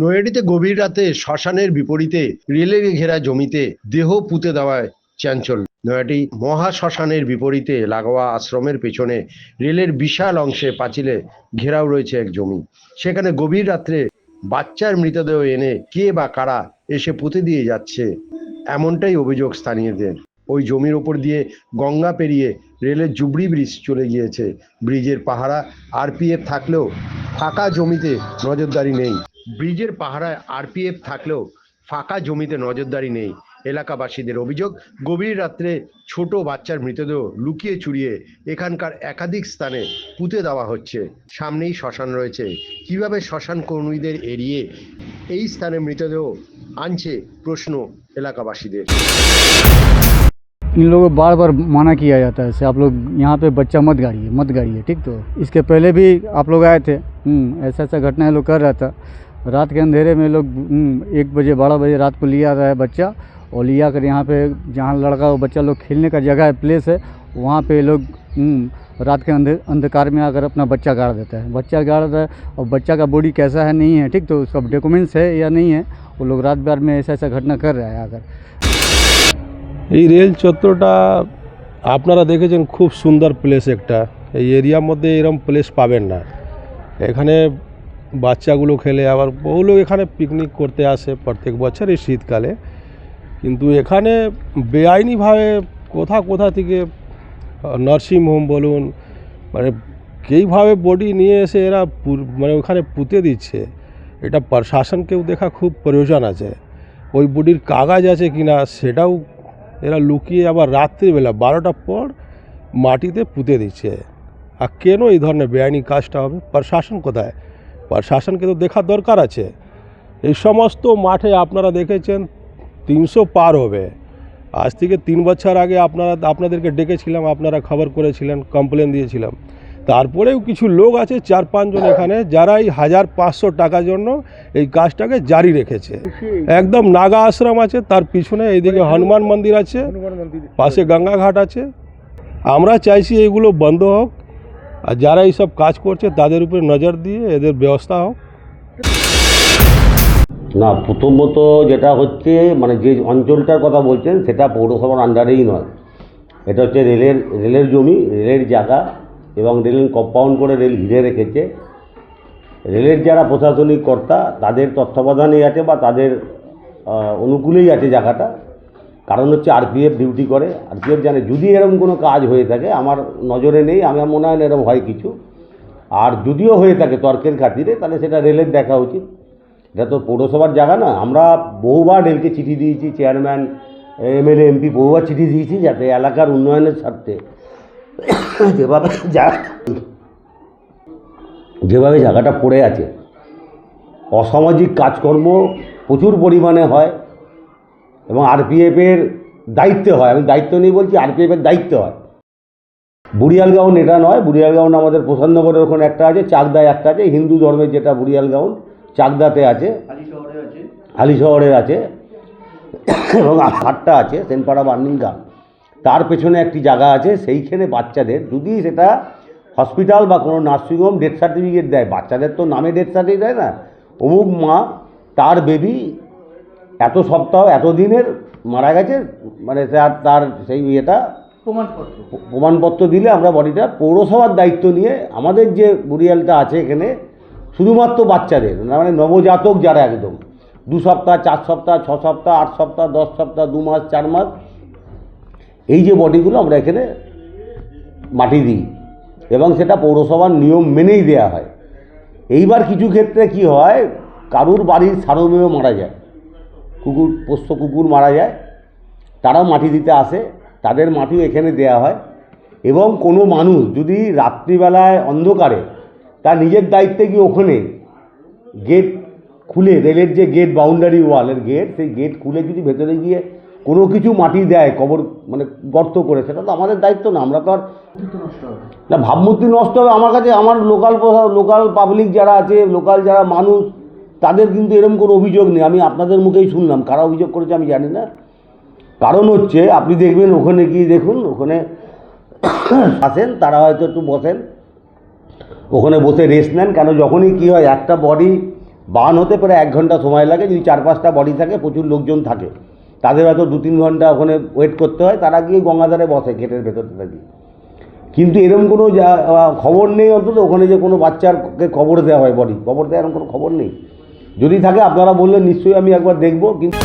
নৈহাটিতে গভীর রাতে শ্মশানের বিপরীতে রেলের ঘেরা জমিতে দেহ পুঁতে দেওয়ায় চাঞ্চল্য। নয়াটি মহা শ্মশানের বিপরীতে লাগোয়া আশ্রমের পেছনে রেলের বিশাল অংশে পাঁচিলে ঘেরাও রয়েছে এক জমি। সেখানে গভীর রাত্রে বাচ্চার মৃতদেহ এনে কে বা কারা এসে পুঁতে দিয়ে যাচ্ছে এমনটাই অভিযোগ স্থানীয়দের। ওই জমির ওপর দিয়ে গঙ্গা পেরিয়ে রেলের জুবড়ি ব্রিজ চলে গিয়েছে। ব্রিজের পাহারা আরপিএফ থাকলেও ফাঁকা জমিতে নজরদারি নেই। ব্রিজের পাহারায় আরপিএফ থাকলেও ফাঁকা জমিতে নজরদারি নেই এলাকাবাসীদের অভিযোগ গভীর রাত্রে ছোট বাচ্চার মৃতদেহ লুকিয়ে চুরিয়ে এখানকার একাধিক স্থানে পুঁতে দেওয়া হচ্ছে সামনেই শ্মশান রয়েছে কিভাবে শ্মশান কর্মীদের এড়িয়ে এই স্থানে মৃতদেহ আনছে প্রশ্ন এলাকাবাসীদের इन लोगों को बार बार मना किया जाता है जैसे आप लोग यहाँ पे बच्चा मत गाड़िए मत गाड़िए ठीक तो इसके पहले भी आप लोग आए थे हम्म, ऐसा ऐसा घटना ये लोग कर रहा था रात के अंधेरे में लोग हम्म, एक बजे बारह बजे रात को लिया रहा है बच्चा और लिया कर यहाँ पे जहाँ लड़का और बच्चा लोग खेलने का जगह है प्लेस है वहाँ पे लोग हम्म, रात के अंधे अंधकार में आकर अपना बच्चा गाड़ देता है बच्चा गाड़ देता है और बच्चा का बॉडी कैसा है नहीं है ठीक तो उसका डॉक्यूमेंट्स है या नहीं है वो लोग रात बार में ऐसा ऐसा घटना कर रहा है आकर এই রেল চত্বরটা আপনারা দেখেছেন খুব সুন্দর প্লেস একটা এই এরিয়ার মধ্যে এরকম প্লেস পাবেন না এখানে বাচ্চাগুলো খেলে আবার বহু লোক এখানে পিকনিক করতে আসে প্রত্যেক বছর এই শীতকালে। কিন্তু এখানে বেআইনিভাবে কোথা কোথা থেকে নার্সিং হোম বলুন মানে কীভাবে বডি নিয়ে এসে এরা মানে ওখানে পুঁতে দিচ্ছে, এটা প্রশাসনকেও দেখা খুব প্রয়োজন আছে। ওই বডির কাগজ আছে কি না সেটাও এরা লুকিয়ে আবার রাত্রিবেলা বারোটার পর মাটিতে পুঁতে দিচ্ছে। আর কেন এই ধরনের বেআইনি কাজটা হবে? প্রশাসন কোথায়? প্রশাসনকে তো দেখার দরকার আছে। এই সমস্ত মাঠে আপনারা দেখেছেন তিনশো পার হবে। আজ থেকে তিন বছর আগে আপনারা আপনাদেরকে ডেকেছিলাম আপনারা খবর করেছিলেন কমপ্লেন দিয়েছিলাম। তারপরেও কিছু লোক আছে চার পাঁচজন এখানে যারা এই হাজার পাঁচশো টাকার জন্য এই কাজটাকে জারি রেখেছে। একদম নাগা আশ্রম আছে তার পিছনে এইদিকে হনুমান মন্দির আছে পাশে গঙ্গা ঘাট আছে। আমরা চাইছি এগুলো বন্ধ হোক আর যারা এইসব কাজ করছে, তাদের উপরে নজর দিয়ে এদের ব্যবস্থা হোক। না, প্রথমত যেটা হচ্ছে মানে যে অঞ্চলটার কথা বলছেন, সেটা পৌরসভার আন্ডারেই নয়। এটা হচ্ছে রেলের রেলের জমি, রেলের জায়গা, এবং রেল কম্পাউন্ড করে রেল ঘিরে রেখেছে। রেলের যারা প্রশাসনিক কর্তা, তাদের তত্ত্বাবধানেই আছে বা তাদের অনুকূলেই আছে জায়গাটা। কারণ হচ্ছে আরপিএফ ডিউটি করে। আরপিএফ জানে, যদি এরকম কোনো কাজ হয়ে থাকে, আমার নজরে নেই আমার মনে হয় এরকম হয় কিছু। আর যদিও হয়ে থাকে তর্কের খাতিরে, তাহলে সেটা রেলের দেখা উচিত। এটা তো পৌরসভার জায়গা না। আমরা বহুবার রেলকে চিঠি দিয়েছি চেয়ারম্যান এমএলএ এমপি বহুবার চিঠি দিয়েছি যাতে এলাকার উন্নয়নের স্বার্থে যেভাবে যেভাবে জায়গাটা পড়ে আছে, অসামাজিক কাজকর্ম প্রচুর পরিমাণে হয়। এবং আরপিএফের দায়িত্বে হয়। আমি দায়িত্ব নেই বলছি আরপিএফের দায়িত্ব হয়। বুড়িয়াল গাউন এটা নয় বুড়িয়াল গাউন আমাদের প্রধাননগরের ওখানে একটা আছে, চাকদায় একটা আছে, হিন্দু ধর্মের যেটা বুড়িয়াল গাউন চাকদাতে আছে। হালি শহরের আছে। এবং হাটটা আছে, সেনপাড়া বার্নিংগাম তার পেছনে একটি জায়গা আছে, সেইখানে বাচ্চাদের, যদি সেটা হসপিটাল বা কোনো নার্সিংহোম ডেথ সার্টিফিকেট দেয়, বাচ্চাদের তো নামে ডেথ সার্টিফিকেট দেয় না। অমুক মা, তার বেবি এত সপ্তাহ এত দিনের মারা গেছে মানে তার তার সেই ইয়েটা প্রমাণপত্র। দিলে আমরা বডিটা পৌরসভার দায়িত্ব নিয়ে আমাদের যে বুড়িয়ালটা আছে এখানে শুধুমাত্র বাচ্চাদের না মানে নবজাতক যারা একদম দু সপ্তাহ চার সপ্তাহ ছ সপ্তাহ আট সপ্তাহ দশ সপ্তাহ দু মাস চার মাস এই যে বডিগুলো আমরা এখানে মাটি দিই এবং সেটা পৌরসভার নিয়ম মেনেই দেয়া হয়। এইবার কিছু ক্ষেত্রে কি হয় কারুর বাড়ির সারমেয় মারা যায়। কুকুর, পোষ্য কুকুর মারা যায়, তারাও মাটি দিতে আসে, তাদের মাটিও এখানে দেয়া হয় এবং কোনো মানুষ যদি রাত্রিবেলায় অন্ধকারে তার নিজের দায়িত্বে গিয়ে ওখানে গেট খুলে, রেলের যে গেট বাউন্ডারি ওয়ালের গেট সেই গেট খুলে যদি ভেতরে গিয়ে কোনো কিছু মাটি দেয়, কবর মানে গর্ত করে, সেটা তো আমাদের দায়িত্ব না, আমরা তো আর না, ভাবমূর্তি নষ্ট হবে। আমার কাছে, আমার লোকাল লোকাল পাবলিক যারা আছে লোকাল যারা মানুষ তাদের কিন্তু এরকম কোনো অভিযোগ নেই। আমি আপনাদের মুখেই শুনলাম। কারা অভিযোগ করেছে আমি জানি না। কারণ হচ্ছে, আপনি দেখবেন ওখানে গিয়ে দেখুন, ওখানে আসেন, তারা হয়তো একটু বসেন। ওখানে বসে রেস্ট নেন। কেন যখনই কী হয়, একটা বডি বান হতে প্রায় এক ঘণ্টা সময় লাগে। যদি চার পাঁচটা বডি থাকে, প্রচুর লোকজন থাকে। তাদের হয়তো দু তিন ঘণ্টা ওখানে ওয়েট করতে হয়। তারা গিয়ে গঙ্গাধারে বসে গেটের ভেতরটা দিয়ে। কিন্তু এরকম কোনো যা- খবর নেই অন্তত। ওখানে যে কোনো বাচ্চারকে খবর দেওয়া হয় বডি খবর দেওয়ার এরকম কোনো খবর নেই। যদি থাকে আপনারা বললেন নিশ্চয়ই আমি একবার দেখব কিন্তু